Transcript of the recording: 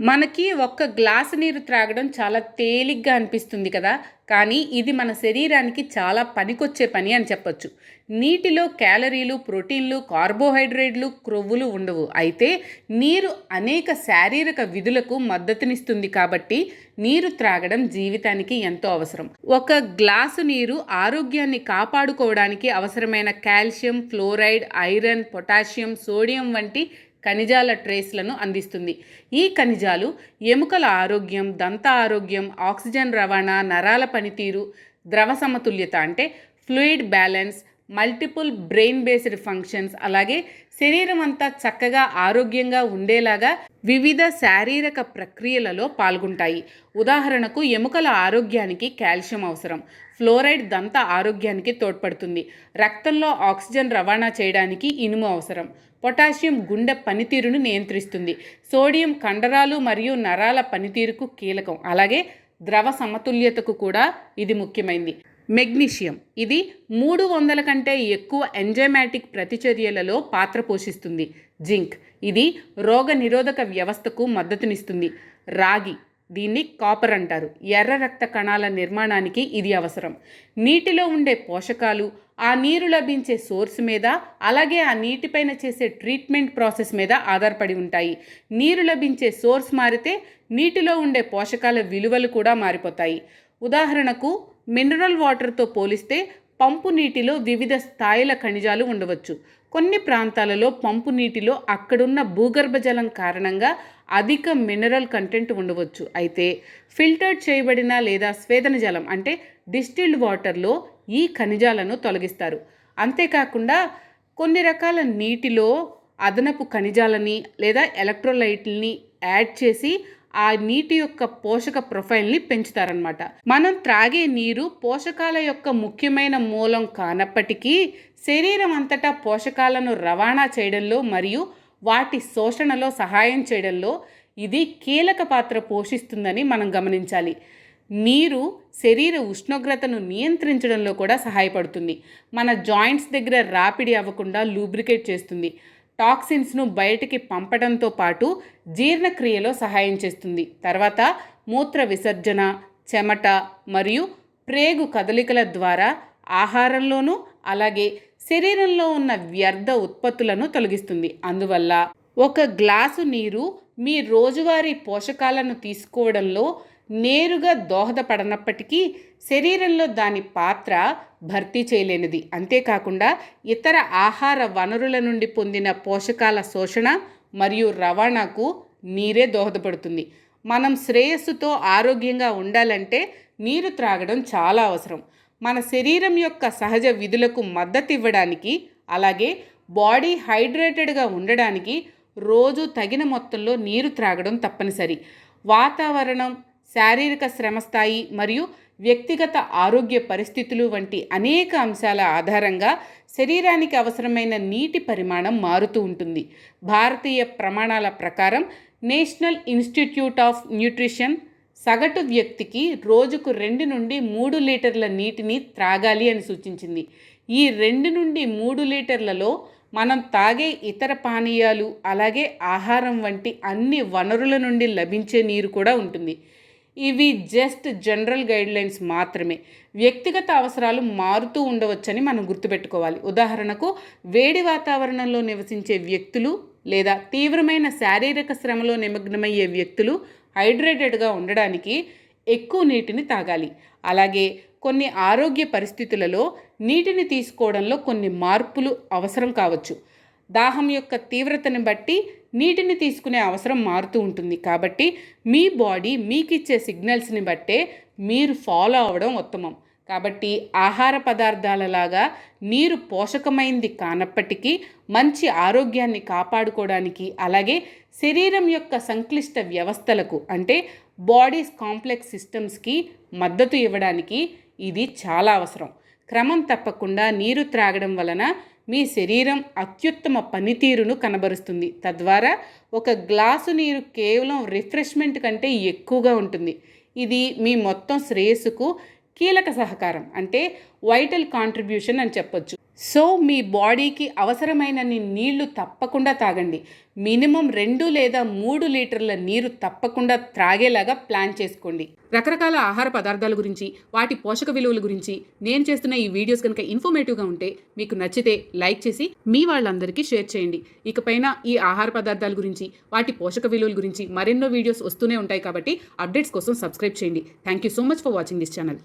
మనకి ఒక్క గ్లాసు నీరు త్రాగడం చాలా తేలిగ్గా అనిపిస్తుంది కదా. కానీ ఇది మన శరీరానికి చాలా పనికొచ్చే పని అని చెప్పొచ్చు. నీటిలో క్యాలరీలు ప్రోటీన్లు కార్బోహైడ్రేట్లు క్రొవ్వులు ఉండవు. అయితే నీరు అనేక శారీరక విధులకు మద్దతునిస్తుంది కాబట్టి నీరు త్రాగడం జీవితానికి ఎంతో అవసరం. ఒక గ్లాసు నీరు ఆరోగ్యాన్ని కాపాడుకోవడానికి అవసరమైన calcium fluoride iron potassium sodium వంటి ఖనిజాల ట్రేస్లను అందిస్తుంది. ఈ ఖనిజాలు ఎముకల ఆరోగ్యం దంత ఆరోగ్యం ఆక్సిజన్ రవాణా నరాల పనితీరు ద్రవ సమతుల్యత అంటే fluid balance multiple brain based functions అలాగే శరీరం అంతా చక్కగా ఆరోగ్యంగా ఉండేలాగా వివిధ శారీరక ప్రక్రియలలో పాల్గొంటాయి. ఉదాహరణకు ఎముకల ఆరోగ్యానికి కాల్షియం అవసరం. ఫ్లోరైడ్ దంత ఆరోగ్యానికి తోడ్పడుతుంది. రక్తంలో ఆక్సిజన్ రవాణా చేయడానికి ఇనుము అవసరం. పొటాషియం గుండె పనితీరును నియంత్రిస్తుంది. సోడియం కండరాలు మరియు నరాల పనితీరుకు కీలకం. అలాగే ద్రవ సమతుల్యతకు కూడా ఇది ముఖ్యమైనది మెగ్నీషియం. ఇది మూడు వందల కంటే ఎక్కువ ఎంజైమాటిక్ ప్రతిచర్యలలో పాత్ర పోషిస్తుంది. జింక్. ఇది రోగ నిరోధక వ్యవస్థకు మద్దతునిస్తుంది. రాగి. దీన్ని కాపర్ అంటారు. ఎర్ర రక్త కణాల నిర్మాణానికి ఇది అవసరం. నీటిలో ఉండే పోషకాలు ఆ నీరు లభించే సోర్స్ మీద అలాగే ఆ నీటిపైన చేసే ట్రీట్మెంట్ ప్రాసెస్ మీద ఆధారపడి ఉంటాయి. నీరు లభించే సోర్స్ మారితే నీటిలో ఉండే పోషకాల విలువలు కూడా మారిపోతాయి. ఉదాహరణకు మినరల్ వాటర్తో పోలిస్తే పంపు నీటిలో వివిధ స్థాయిల ఖనిజాలు ఉండవచ్చు. కొన్ని ప్రాంతాలలో పంపు నీటిలో అక్కడున్న భూగర్భ జలం కారణంగా అధిక మినరల్ కంటెంట్ ఉండవచ్చు. అయితే ఫిల్టర్డ్ చేయబడిన లేదా స్వేదన జలం అంటే డిస్టిల్డ్ వాటర్లో ఈ ఖనిజాలను తొలగిస్తారు. అంతేకాకుండా కొన్ని రకాల నీటిలో అదనపు ఖనిజాలని లేదా ఎలక్ట్రోలైట్లని యాడ్ చేసి ఆ నీటి యొక్క పోషక ప్రొఫైల్ని పెంచుతారనమాట మనం త్రాగే నీరు పోషకాల యొక్క ముఖ్యమైన మూలం కానప్పటికీ శరీరం అంతటా పోషకాలను రవాణా చేయడంలో మరియు వాటి శోషణలో సహాయం చేయడంలో ఇది కీలక పాత్ర పోషిస్తుందని మనం గమనించాలి. నీరు శరీర ఉష్ణోగ్రతను నియంత్రించడంలో కూడా సహాయపడుతుంది. మన జాయింట్స్ దగ్గర రాపిడి అవ్వకుండా లూబ్రికేట్ చేస్తుంది. టాక్సిన్స్ను బయటికి పంపడంతో పాటు జీర్ణక్రియలో సహాయం చేస్తుంది. తర్వాత మూత్ర విసర్జన చెమట మరియు ప్రేగు కదలికల ద్వారా ఆహారంలోనూ అలాగే శరీరంలో ఉన్న వ్యర్థ ఉత్పత్తులను తొలగిస్తుంది. అందువల్ల ఒక గ్లాసు నీరు మీ రోజువారీ పోషకాలను తీసుకోవడంలో నేరుగా దోహదపడనప్పటికీ శరీరంలో దాని పాత్ర భర్తీ చేయలేనిది. అంతేకాకుండా ఇతర ఆహార వనరుల నుండి పొందిన పోషకాల శోషణ మరియు రవాణాకు నీరే దోహదపడుతుంది. మనం శ్రేయస్సుతో ఆరోగ్యంగా ఉండాలంటే నీరు త్రాగడం చాలా అవసరం. మన శరీరం యొక్క సహజ విధులకు మద్దతు ఇవ్వడానికి అలాగే బాడీ హైడ్రేటెడ్గా ఉండడానికి రోజు తగిన మొత్తంలో నీరు త్రాగడం తప్పనిసరి. వాతావరణం శారీరక శ్రమ స్థాయి మరియు వ్యక్తిగత ఆరోగ్య పరిస్థితులు వంటి అనేక అంశాల ఆధారంగా శరీరానికి అవసరమైన నీటి పరిమాణం మారుతూ ఉంటుంది. భారతీయ ప్రమాణాల ప్రకారం నేషనల్ ఇన్స్టిట్యూట్ ఆఫ్ న్యూట్రిషన్ సగటు వ్యక్తికి రోజుకు రెండు నుండి మూడు లీటర్ల నీటిని త్రాగాలి అని సూచించింది. ఈ రెండు నుండి మూడు లీటర్లలో మనం తాగే ఇతర పానీయాలు అలాగే ఆహారం వంటి అన్ని వనరుల నుండి లభించే నీరు కూడా ఉంటుంది. ఇవి జస్ట్ జనరల్ గైడ్లైన్స్ మాత్రమే. వ్యక్తిగత అవసరాలు మారుతూ ఉండవచ్చని మనం గుర్తుపెట్టుకోవాలి. ఉదాహరణకు వేడి వాతావరణంలో నివసించే వ్యక్తులు లేదా తీవ్రమైన శారీరక శ్రమలో నిమగ్నమయ్యే వ్యక్తులు హైడ్రేటెడ్గా ఉండడానికి ఎక్కువ నీటిని తాగాలి. అలాగే కొన్ని ఆరోగ్య పరిస్థితులలో నీటిని తీసుకోవడంలో కొన్ని మార్పులు అవసరం కావచ్చు. దాహం యొక్క తీవ్రతను బట్టి నీటిని తీసుకునే అవసరం మారుతూ ఉంటుంది. కాబట్టి మీ బాడీ మీకు ఇచ్చే సిగ్నల్స్ని బట్టే మీరు ఫాలో అవ్వడం ఉత్తమం. కాబట్టి ఆహార పదార్థాలలాగా నీరు పోషకమైంది కానప్పటికీ మంచి ఆరోగ్యాన్ని కాపాడుకోవడానికి అలాగే శరీరం యొక్క సంక్లిష్ట వ్యవస్థలకు అంటే బాడీస్ కాంప్లెక్స్ సిస్టమ్స్కి మద్దతు ఇవ్వడానికి ఇది చాలా అవసరం. క్రమం తప్పకుండా నీరు త్రాగడం వలన మీ శరీరం అత్యుత్తమ పనితీరును కనబరుస్తుంది. తద్వారా ఒక గ్లాసు నీరు కేవలం రిఫ్రెష్మెంట్ కంటే ఎక్కువగా ఉంటుంది. ఇది మీ మొత్తం శ్రేయస్సుకు కీలక సహకారం. అంటే వైటల్ కాంట్రిబ్యూషన్ అని చెప్పొచ్చు. సో మీ బాడీకి అవసరమైనన్ని నీళ్ళు తప్పకుండా తాగండి. మినిమం రెండు లేదా మూడు లీటర్ల నీరు తప్పకుండా త్రాగేలాగా ప్లాన్ చేసుకోండి. రకరకాల ఆహార పదార్థాల గురించి వాటి పోషక విలువల గురించి నేను చేస్తున్న ఈ వీడియోస్ కనుక ఇన్ఫర్మేటివ్గా ఉంటే మీకు నచ్చితే లైక్ చేసి మీ వాళ్ళందరికీ షేర్ చేయండి. ఇకపైన ఈ ఆహార పదార్థాల గురించి వాటి పోషక విలువల గురించి మరెన్నో వీడియోస్ వస్తూనే ఉంటాయి కాబట్టి అప్డేట్స్ కోసం సబ్స్క్రైబ్ చేయండి. Thank you so much for watching this channel